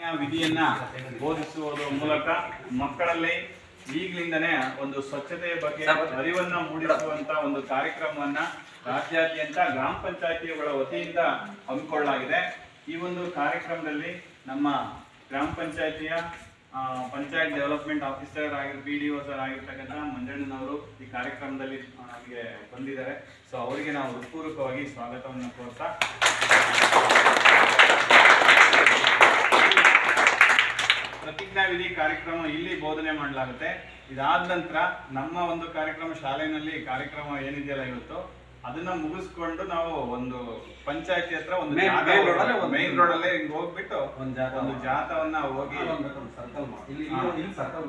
ವಿಧಿಯನ್ನ ಬೋಧಿಸುವುದರ ಮೂಲಕ ಮಕ್ಕಳಲ್ಲಿ ಈಗಲಿಂದನೇ ಒಂದು ಸ್ವಚ್ಛತೆಯ ಬಗ್ಗೆ ಅರಿವನ್ನ ಮೂಡಿಸುವಂತ ಒಂದು ಕಾರ್ಯಕ್ರಮವನ್ನ ರಾಜ್ಯಾದ್ಯಂತ ಗ್ರಾಮ ಪಂಚಾಯತಿಗಳ ವತಿಯಿಂದ ಹಮ್ಮಿಕೊಳ್ಳಲಾಗಿದೆ. ಈ ಒಂದು ಕಾರ್ಯಕ್ರಮದಲ್ಲಿ ನಮ್ಮ ಗ್ರಾಮ ಪಂಚಾಯತಿಯ ಪಂಚಾಯತ್ ಡೆವಲಪ್ಮೆಂಟ್ ಆಫೀಸರ್ ಆಗಿರ್ ಬಿ ಡಿ ಒ ಸರ್ ಆಗಿರ್ತಕ್ಕಂಥ ಮಂಜಣ್ಣನವರು ಈ ಕಾರ್ಯಕ್ರಮದಲ್ಲಿ ನಮಗೆ ಬಂದಿದ್ದಾರೆ. ಸೊ ಅವರಿಗೆ ನಾವು ಹೃತ್ಪೂರ್ವಕವಾಗಿ ಸ್ವಾಗತವನ್ನು ಕೋರ್ತಾ ಪ್ರತಿಜ್ಞಾ ವಿಧಿ ಕಾರ್ಯಕ್ರಮ ಇಲ್ಲಿ ಬೋಧನೆ ಮಾಡಲಾಗುತ್ತೆ. ಇದಾದ ನಂತರ ನಮ್ಮ ಒಂದು ಕಾರ್ಯಕ್ರಮ ಶಾಲೆಯಲ್ಲಿ ಕಾರ್ಯಕ್ರಮ ಏನಿದೆಯಲ್ಲ ಇವತ್ತು ಅದನ್ನ ಮುಗಿಸ್ಕೊಂಡು ನಾವು ಒಂದು ಪಂಚಾಯತಿ ಹತ್ರ ಒಂದು ಮೈನ್ ರೋಡ್ ಅಲ್ಲೇ ಹಿಂಗ್ ಹೋಗ್ಬಿಟ್ಟು ಒಂದ್ ಜಾತವನ್ನ ಹೋಗಿ ಸರ್ಕಲ್ ಇಲ್ಲಿ ಇಲ್ಲಿ ಸರ್ಕಲ್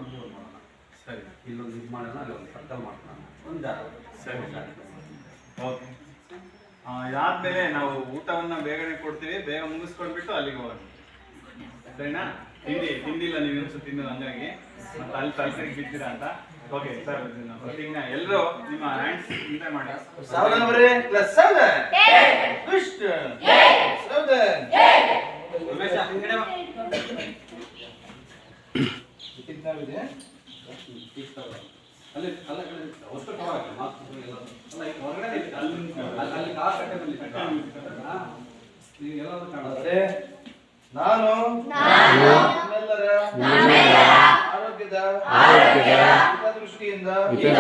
ಸರಿ. ಇಲ್ಲೊಂದು ಇದು ಮಾಡೋಣ ಅಲ್ಲಿ ಒಂದು ಸರ್ಕಲ್ ಮಾಡ್ಕೊಳ್ಳೋಣ. ಒಂದು ಜಾಗ ಸರಿ. ಓಕೆ. ಇದಾದ್ಮೇಲೆ ನಾವು ಊಟವನ್ನ ಬೇಗನೆ ಕೊಡ್ತೀವಿ. ಬೇಗ ಮುಗಿಸ್ಕೊಂಡ್ಬಿಟ್ಟು ಅಲ್ಲಿಗೆ ಹೋಗೋಣ. ಸರಿನಾ ತಿಂಡಿ ಇಲ್ಲ ನೀವು ಇನ್ಸು ತಿನ್ನೋದು ಹಂಗಾಗಿ ಮತ್ತೆ ಅಲ್ಲಿ ತಲೆಗೆ ಬಿದ್ದೀರಾ ಅಂತ ಓಕೆ ಸರ್ ಪ್ರತಿಜ್ಞಾ ಎಲ್ಲರೂ ನಿಮ್ಮ ಹ್ಯಾಂಡ್ಸ್ ಇಂತೆ ಮಾಡಿ Southern ಬರ್ರಿ ಪ್ಲಸ್ ಸೌದರ್ನ್ ದುಷ್ಟ ಸೌದರ್ನ್ ಉಮೇಶ, ಕಡೆ ಬಾ. ಕಿತ್ತಾವಿದೆ ಅಲ್ಲಿ ಅಲ್ಲ ಕಡೆ ಒಟ್ಟು ಕವರ್. ಅಲ್ಲ, ಈಗ ಹೊರಗಡೆ ಇದೆ. ಅಲ್ಲಿ ಅಲ್ಲಿ- ಕಾರ್ ಕಟ್ಟೆ ಬಂದಿದೆ. ಕಾಣುತ್ತೆ. ನಾನು ಆರೋಗ್ಯದ ದೃಷ್ಟಿಯಿಂದ ಮುಂದಿನ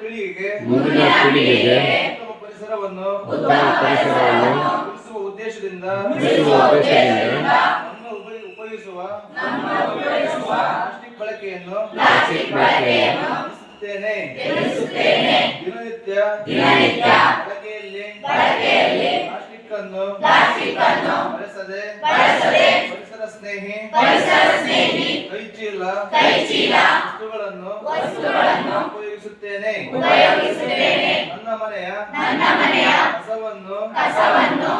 ಪೀಳಿಗೆಗೆ ಮುಂದಿನ ಪೀಳಿಗೆಗೆ ಉತ್ತಮ ಪರಿಸರವನ್ನು ಉತ್ತಮ ಪರಿಸರವನ್ನು ಉಳಿಸುವ ಉದ್ದೇಶದಿಂದ ಉಳಿಸುವ ಉದ್ದೇಶದಿಂದ ನಮ್ಮ ಉಪಯೋಗಿಸುವ ಪ್ಲಾಸ್ಟಿಕ್ ಬಳಕೆಯನ್ನು ಪ್ಲಾಸ್ಟಿಕ್ ಬಳಕೆಯನ್ನು ನಿಲ್ಲಿಸುತ್ತೇನೆ ದಿನನಿತ್ಯ ಬಳಕೆಯಲ್ಲಿ ಪ್ಲಾಸ್ಟಿಕ್ ಅನ್ನು ಬಳಸದೆ ಪರಿಸರ ಸ್ನೇಹಿ ಕೈ ಚೀಲ ವಸ್ತುಗಳನ್ನು ವಸ್ತುಗಳನ್ನು ಉಪಯೋಗಿಸುತ್ತೇನೆ. ನನ್ನ ಮನೆಯ ನನ್ನ ಮನೆಯ ಕಸವನ್ನು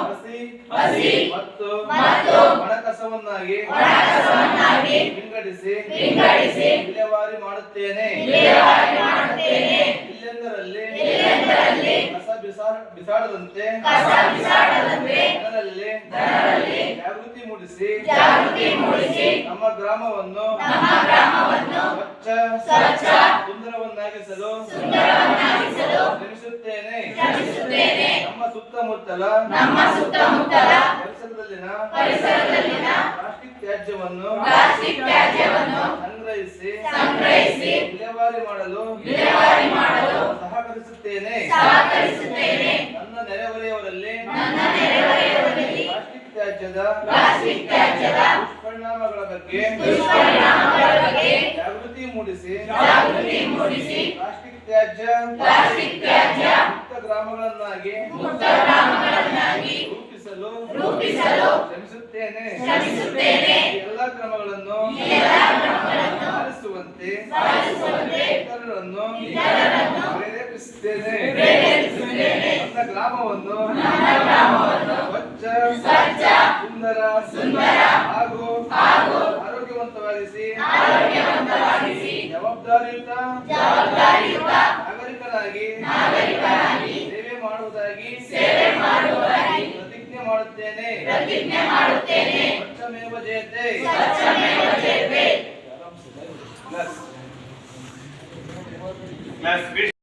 ಹಸಿ ಮತ್ತು ಮತ್ತು ಒಣಕಸವನ್ನಾಗಿ ಕಸವನ್ನಾಗಿ ವಿಂಗಡಿಸಿ ವಿಲೇವಾರಿ ಮಾಡುತ್ತೇನೆ. ಇಲ್ಲೆಂದರಲ್ಲಿ ಇಲ್ಲೆಂದರಲ್ಲಿ ಬಿಸಾ- ಬಿಸಾಡದಂತೆ ಜನರಲ್ಲಿ ಜಾಗೃತಿ ಮೂಡಿಸಿ ನಮ್ಮ ಗ್ರಾಮವನ್ನು ಸ್ವಚ್ಛ ಸುಂದರವನ್ನಾಗಿಸಲು ಶ್ರಮಿಸುತ್ತೇನೆ. ನಮ್ಮ ಸುತ್ತಮುತ್ತಲ ಪರಿಸರದಲ್ಲಿನ ಪ್ಲಾಸ್ಟಿಕ್ ತ್ಯಾಜ್ಯವನ್ನು ಸಂಗ್ರಹಿಸಿ ವಿಲೇವಾರಿ ಮಾಡಲು ಸಹಕರಿಸುತ್ತೇನೆ. ನನ್ನ ನೆರೆಹೊರೆಯವರಲ್ಲಿ ಪ್ಲಾಸ್ಟಿಕ್ ತ್ಯಾಜ್ಯದ ದುಷ್ಪರಿಣಾಮಗಳ ಬಗ್ಗೆ ಜಾಗೃತಿ ಮೂಡಿಸಿ ಪ್ಲಾಸ್ಟಿಕ್ ತ್ಯಾಜ್ಯ ಮುಕ್ತ ಗ್ರಾಮಗಳನ್ನಾಗಿ ರೂಪಿಸಲು ಶ್ರಮಿಸುತ್ತೇನೆ. ಶ್ರಮಿಸುತ್ತೇನೆ. ಎಲ್ಲ ಕ್ರಮಗಳನ್ನು ಪಾಲಿಸುವಂತೆ ಇತರರನ್ನು ಪ್ರೇರೇಪಿಸುತ್ತೇನೆ. ನನ್ನ ಗ್ರಾಮವನ್ನು ಸ್ವಚ್ಛ ಸುಂದರ ಹಾಗೂ ಆರೋಗ್ಯವಂತವಾಗಿಸಿ ಜವಾಬ್ದಾರಿಯುತ ನಾಗರಿಕನಾಗಿ ಸೇವೆ ಮಾಡುವುದಾಗಿ ಪ್ರತಿಜ್ಞೆ ಮಾಡುತ್ತೇನೆ. ಸ್ವಚ್ಛಮೇವ ಜಯತೆ. Yes. Yes.